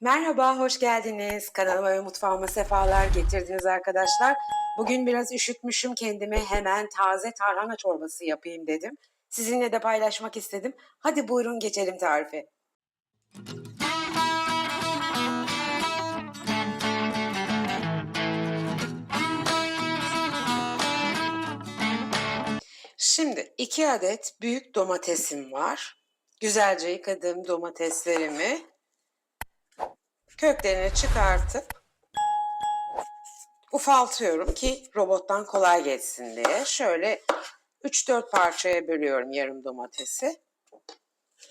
Merhaba, hoş geldiniz. Kanalıma ve mutfağıma sefalar getirdiniz arkadaşlar. Bugün biraz üşütmüşüm kendime hemen taze tarhana çorbası yapayım dedim. Sizinle de paylaşmak istedim. Hadi buyurun geçelim tarife. Şimdi iki adet büyük domatesim var. Güzelce yıkadığım domateslerimi köklerini çıkartıp ufaltıyorum ki robottan kolay geçsin diye. Şöyle 3-4 parçaya bölüyorum yarım domatesi.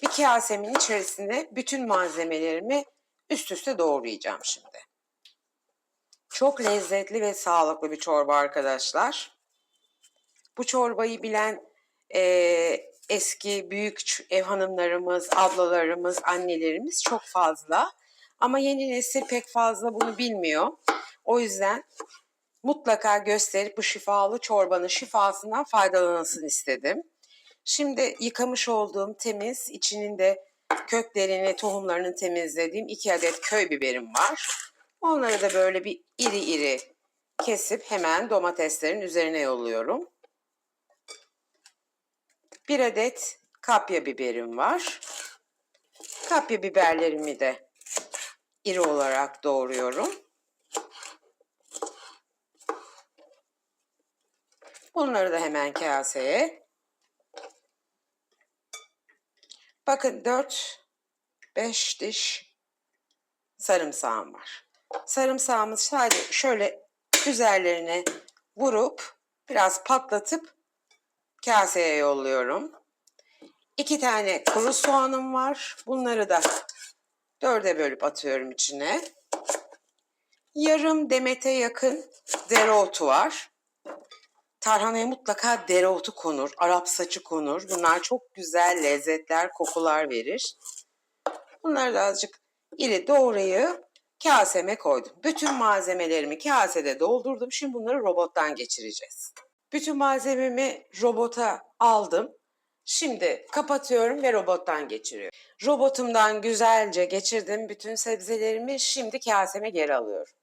Bir kasemin içerisine bütün malzemelerimi üst üste doğrayacağım şimdi. Çok lezzetli ve sağlıklı bir çorba arkadaşlar. Bu çorbayı bilen e, eski büyük ev hanımlarımız, ablalarımız, annelerimiz çok fazla. Ama yeni nesil pek fazla bunu bilmiyor. O yüzden mutlaka gösterip bu şifalı çorbanın şifasından faydalanılsın istedim. Şimdi yıkamış olduğum temiz, içinin de köklerini, tohumlarını temizlediğim iki adet köy biberim var. Onları da böyle bir iri iri kesip hemen domateslerin üzerine yolluyorum. Bir adet kapya biberim var. Kapya biberlerimi de iri olarak doğruyorum. Bunları da hemen kaseye. Bakın 4 5 diş sarımsağım var. Sarımsağımı sadece şöyle üzerlerine vurup biraz patlatıp kaseye yolluyorum. İki tane kuru soğanım var. Bunları da dörde bölüp atıyorum içine. Yarım demete yakın dereotu var. Tarhanaya mutlaka dereotu konur, Arap saçı konur. Bunlar çok güzel lezzetler, kokular verir. Bunları da azıcık iri doğrayıp kaseme koydum. Bütün malzemelerimi kasede doldurdum. Şimdi bunları robottan geçireceğiz. Bütün malzememi robota aldım. Şimdi kapatıyorum ve robottan geçiriyorum. Robotumdan güzelce geçirdim bütün sebzelerimi. Şimdi kaseme geri alıyorum.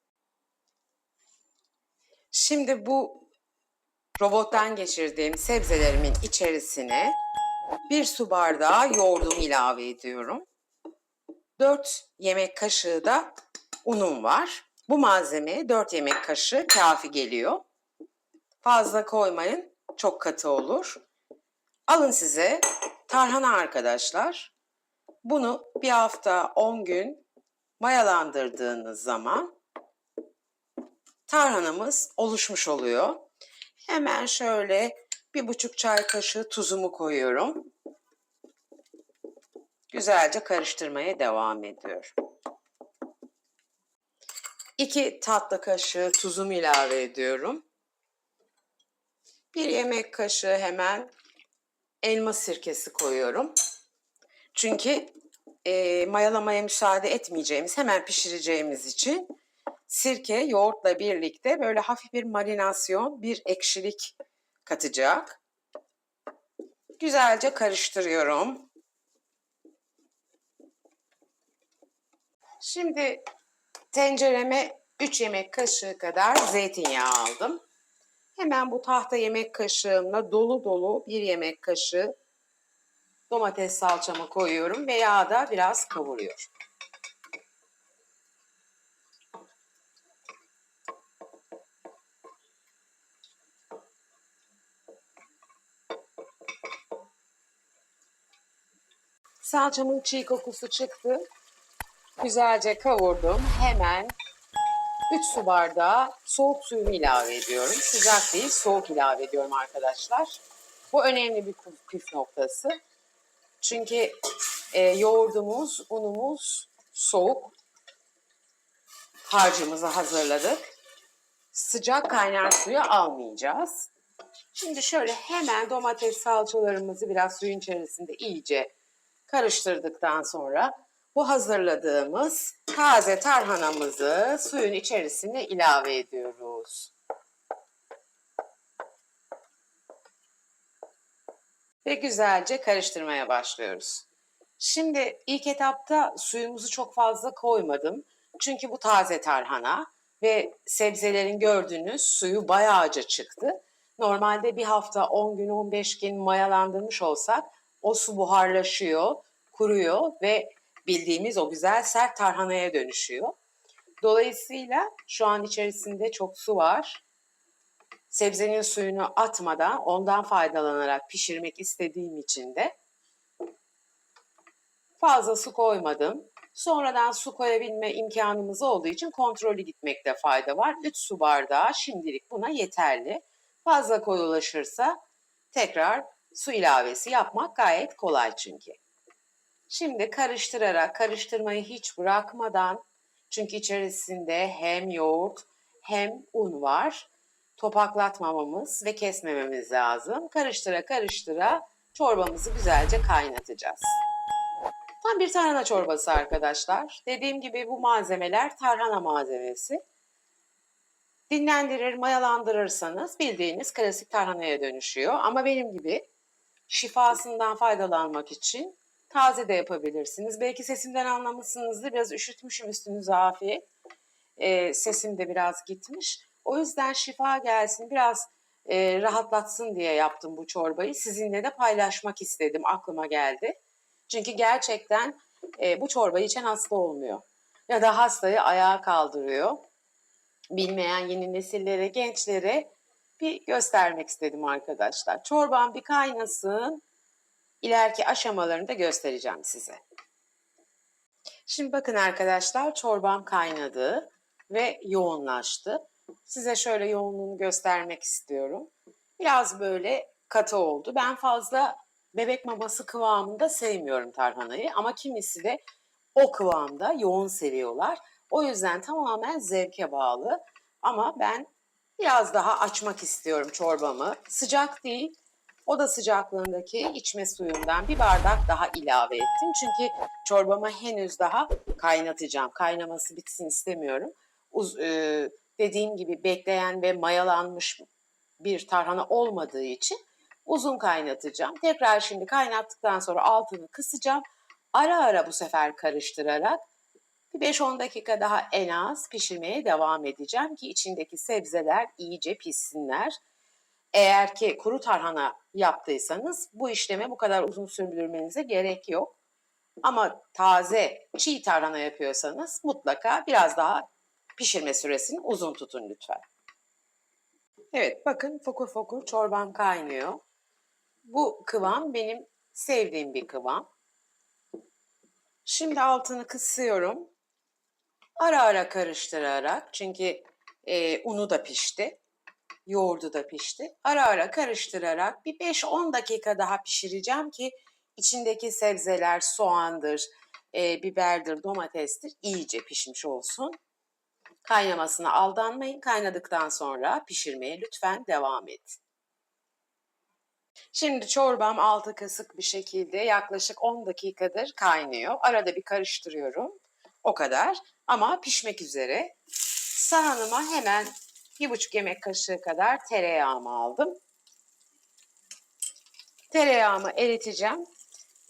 Şimdi bu robottan geçirdiğim sebzelerimin içerisine bir su bardağı yoğurdumu ilave ediyorum. 4 yemek kaşığı da unum var. Bu malzemeye 4 yemek kaşığı kafi geliyor. Fazla koymayın, çok katı olur. Alın size tarhana arkadaşlar. Bunu bir hafta 10 gün mayalandırdığınız zaman tarhanamız oluşmuş oluyor. Hemen şöyle bir buçuk çay kaşığı tuzumu koyuyorum. Güzelce karıştırmaya devam ediyorum. 2 tatlı kaşığı tuzumu ilave ediyorum. Bir yemek kaşığı hemen elma sirkesi koyuyorum. Çünkü e, mayalamaya müsaade etmeyeceğimiz, hemen pişireceğimiz için sirke yoğurtla birlikte böyle hafif bir marinasyon, bir ekşilik katacak. Güzelce karıştırıyorum. Şimdi tencereme 3 yemek kaşığı kadar zeytinyağı aldım. Hemen bu tahta yemek kaşığımla dolu dolu bir yemek kaşığı domates salçamı koyuyorum ve yağda biraz kavuruyorum. Salçamın çiğ kokusu çıktı. Güzelce kavurdum. Hemen 3 su bardağı soğuk suyumu ilave ediyorum. Sıcak değil, soğuk ilave ediyorum arkadaşlar. Bu önemli bir püf noktası. Çünkü e, yoğurdumuz, unumuz soğuk. Harcımızı hazırladık. Sıcak kaynar suyu almayacağız. Şimdi şöyle hemen domates salçalarımızı biraz suyun içerisinde iyice karıştırdıktan sonra bu hazırladığımız taze tarhanamızı suyun içerisine ilave ediyoruz. Ve güzelce karıştırmaya başlıyoruz. Şimdi ilk etapta suyumuzu çok fazla koymadım. Çünkü bu taze tarhana ve sebzelerin gördüğünüz suyu bayağıca çıktı. Normalde bir hafta 10 gün 15 gün mayalandırmış olsak o su buharlaşıyor, kuruyor ve bildiğimiz o güzel sert tarhanaya dönüşüyor. Dolayısıyla şu an içerisinde çok su var. Sebzenin suyunu atmadan ondan faydalanarak pişirmek istediğim için de fazla su koymadım. Sonradan su koyabilme imkanımız olduğu için kontrollü gitmekte fayda var. 3 su bardağı şimdilik buna yeterli. Fazla koyulaşırsa tekrar su ilavesi yapmak gayet kolay çünkü. Şimdi karıştırarak, karıştırmayı hiç bırakmadan çünkü içerisinde hem yoğurt hem un var. Topaklatmamamız ve kesmememiz lazım. Karıştıra karıştıra çorbamızı güzelce kaynatacağız. Tam bir tarhana çorbası arkadaşlar. Dediğim gibi bu malzemeler tarhana malzemesi. Dinlendirir, mayalandırırsanız bildiğiniz klasik tarhanaya dönüşüyor. Ama benim gibi şifasından faydalanmak için taze de yapabilirsiniz. Belki sesimden anlamışsınızdır. Biraz üşütmüşüm üstünüze afiyet. Ee, sesim de biraz gitmiş. O yüzden şifa gelsin, biraz e, rahatlatsın diye yaptım bu çorbayı. Sizinle de paylaşmak istedim, aklıma geldi. Çünkü gerçekten e, bu çorbayı içen hasta olmuyor. Ya da hastayı ayağa kaldırıyor. Bilmeyen yeni nesillere, gençlere bir göstermek istedim arkadaşlar. Çorban bir kaynasın. İleriki aşamalarını da göstereceğim size. Şimdi bakın arkadaşlar çorbam kaynadı ve yoğunlaştı. Size şöyle yoğunluğunu göstermek istiyorum. Biraz böyle katı oldu. Ben fazla bebek maması kıvamında sevmiyorum tarhanayı ama kimisi de o kıvamda yoğun seviyorlar. O yüzden tamamen zevke bağlı. Ama ben biraz daha açmak istiyorum çorbamı. Sıcak değil. Oda sıcaklığındaki içme suyundan bir bardak daha ilave ettim. Çünkü çorbama henüz daha kaynatacağım. Kaynaması bitsin istemiyorum. Uz, e, dediğim gibi bekleyen ve mayalanmış bir tarhana olmadığı için uzun kaynatacağım. Tekrar şimdi kaynattıktan sonra altını kısacağım. Ara ara bu sefer karıştırarak bir 5-10 dakika daha en az pişirmeye devam edeceğim ki içindeki sebzeler iyice pişsinler. Eğer ki kuru tarhana yaptıysanız bu işleme bu kadar uzun sürdürmenize gerek yok. Ama taze çiğ tarhana yapıyorsanız mutlaka biraz daha pişirme süresini uzun tutun lütfen. Evet bakın fokur fokur çorbam kaynıyor. Bu kıvam benim sevdiğim bir kıvam. Şimdi altını kısıyorum. Ara ara karıştırarak çünkü e, unu da pişti. Yoğurdu da pişti. Ara ara karıştırarak bir 5-10 dakika daha pişireceğim ki içindeki sebzeler soğandır, e, biberdir, domatestir iyice pişmiş olsun. Kaynamasına aldanmayın. Kaynadıktan sonra pişirmeye lütfen devam edin. Şimdi çorbam altı kısık bir şekilde yaklaşık 10 dakikadır kaynıyor. Arada bir karıştırıyorum. O kadar. Ama pişmek üzere. Sahanıma hemen bir buçuk yemek kaşığı kadar tereyağımı aldım. Tereyağımı eriteceğim.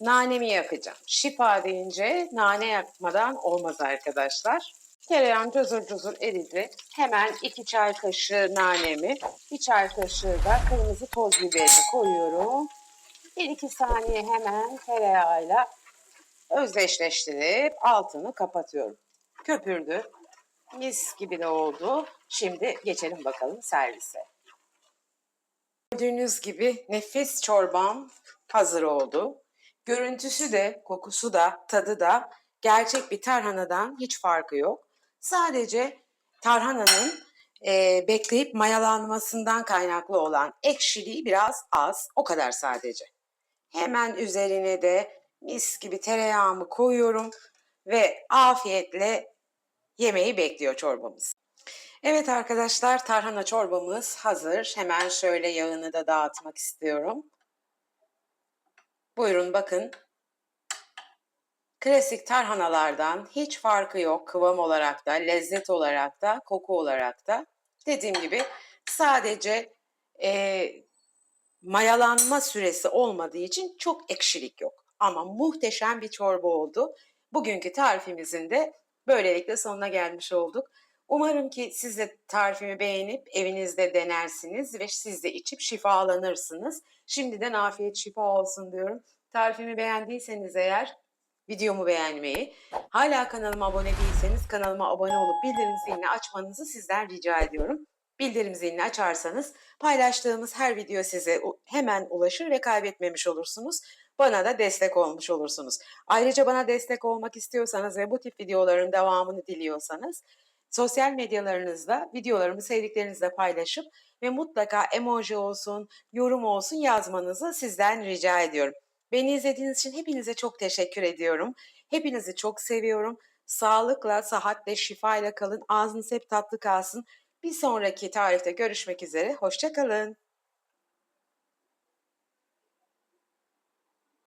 Nanemi yakacağım. Şifa deyince nane yakmadan olmaz arkadaşlar. Tereyağım cozur cozur eridi. Hemen iki çay kaşığı nanemi, bir çay kaşığı da kırmızı toz biberini koyuyorum. Bir iki saniye hemen tereyağıyla özdeşleştirip altını kapatıyorum. Köpürdü. Mis gibi de oldu. Şimdi geçelim bakalım servise. Gördüğünüz gibi nefis çorbam hazır oldu. Görüntüsü de, kokusu da, tadı da gerçek bir tarhanadan hiç farkı yok. Sadece tarhananın e, bekleyip mayalanmasından kaynaklı olan ekşiliği biraz az. O kadar sadece. Hemen üzerine de mis gibi tereyağımı koyuyorum ve afiyetle yemeği bekliyor çorbamız. Evet arkadaşlar tarhana çorbamız hazır. Hemen şöyle yağını da dağıtmak istiyorum. Buyurun bakın Klasik tarhanalardan hiç farkı yok kıvam olarak da, lezzet olarak da, koku olarak da. Dediğim gibi sadece e, mayalanma süresi olmadığı için çok ekşilik yok. ama muhteşem bir çorba oldu. Bugünkü tarifimizin de böylelikle sonuna gelmiş olduk. Umarım ki siz de tarifimi beğenip evinizde denersiniz ve siz de içip şifalanırsınız. Şimdiden afiyet şifa olsun diyorum. Tarifimi beğendiyseniz eğer videomu beğenmeyi, hala kanalıma abone değilseniz kanalıma abone olup bildirim zilini açmanızı sizden rica ediyorum. Bildirim zilini açarsanız paylaştığımız her video size hemen ulaşır ve kaybetmemiş olursunuz. Bana da destek olmuş olursunuz. Ayrıca bana destek olmak istiyorsanız ve bu tip videoların devamını diliyorsanız sosyal medyalarınızda videolarımı sevdiklerinizle paylaşıp ve mutlaka emoji olsun, yorum olsun yazmanızı sizden rica ediyorum. Beni izlediğiniz için hepinize çok teşekkür ediyorum. Hepinizi çok seviyorum. Sağlıkla, sıhhatle, şifayla kalın. Ağzınız hep tatlı kalsın. Bir sonraki tarihte görüşmek üzere. Hoşçakalın.